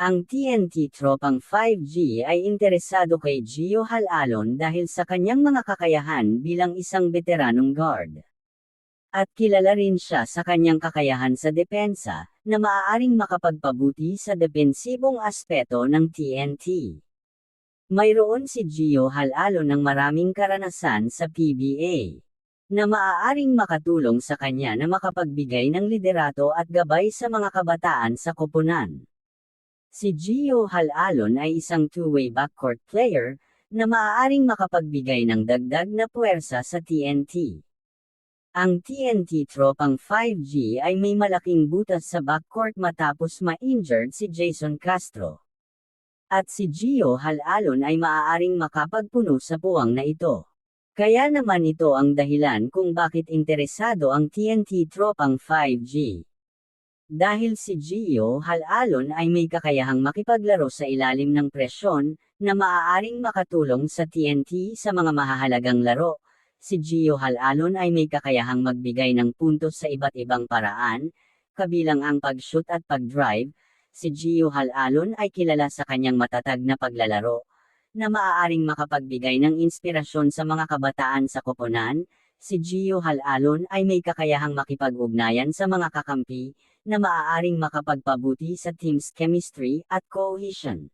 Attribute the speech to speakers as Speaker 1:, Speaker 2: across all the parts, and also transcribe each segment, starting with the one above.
Speaker 1: Ang TNT tropang 5G ay interesado kay Gio Halalon dahil sa kanyang mga kakayahan bilang isang veteranong guard. At kilala rin siya sa kanyang kakayahan sa depensa, na maaaring makapagpabuti sa depensibong aspeto ng TNT. Mayroon si Gio Halalon ng maraming karanasan sa PBA na maaaring makatulong sa kanya na makapagbigay ng liderato at gabay sa mga kabataan sa koponan. Si Gio Halalon ay isang two-way backcourt player, na maaaring makapagbigay ng dagdag na puwersa sa TNT. Ang TNT tropang 5G ay may malaking butas sa backcourt matapos ma-injured si Jason Castro. At si Gio Halalon ay maaaring makapagpuno sa puwang na ito. Kaya naman ito ang dahilan kung bakit interesado ang TNT tropang 5G. Dahil si Gio Halalon ay may kakayahang makipaglaro sa ilalim ng presyon, na maaaring makatulong sa TNT sa mga mahahalagang laro, si Gio Halalon ay may kakayahang magbigay ng puntos sa iba't ibang paraan, kabilang ang pag-shoot at pag-drive, si Gio Halalon ay kilala sa kanyang matatag na paglalaro, na maaaring makapagbigay ng inspirasyon sa mga kabataan sa koponan, si Gio Halalon ay may kakayahang makipag-ugnayan sa mga kakampi, na maaaring makapagpabuti sa team's chemistry at cohesion.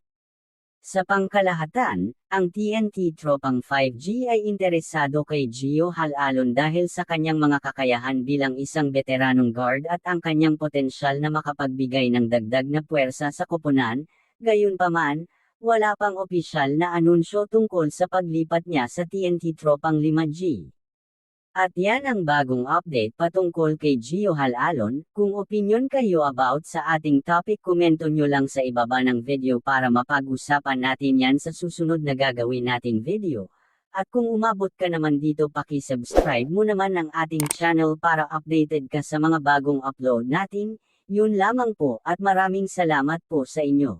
Speaker 1: Sa pangkalahatan, ang TNT tropang 5G ay interesado kay Gio Halalon dahil sa kanyang mga kakayahan bilang isang veteranong guard at ang kanyang potensyal na makapagbigay ng dagdag na puwersa sa koponan, gayunpaman, wala pang opisyal na anunsyo tungkol sa paglipat niya sa TNT tropang 5G. At yan ang bagong update patungkol kay Gio Halalon, kung opinion kayo about sa ating topic komento nyo lang sa ibaba ng video para mapag-usapan natin yan sa susunod na gagawin nating video. At kung umabot ka naman dito paki-subscribe mo naman ang ating channel para updated ka sa mga bagong upload natin, yun lamang po at maraming salamat po sa inyo.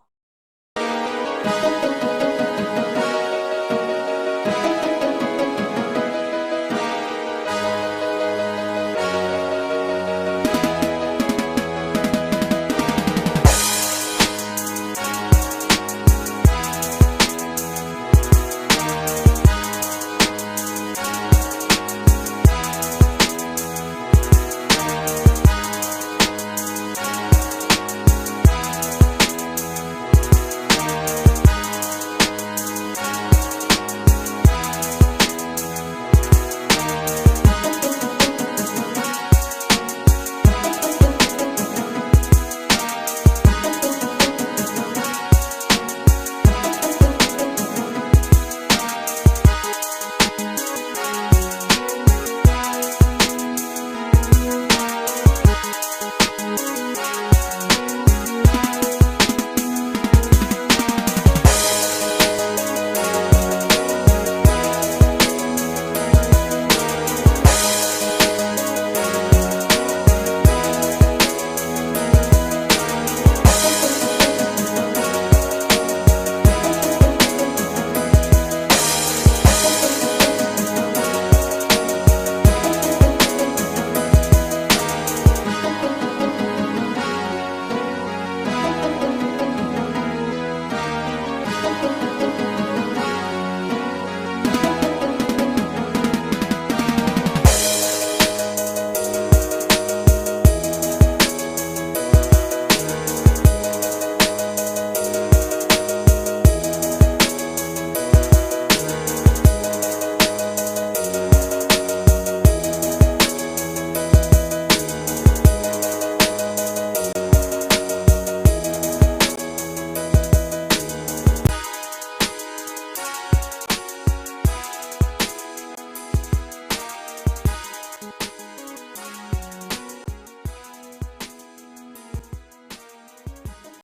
Speaker 1: Thank you.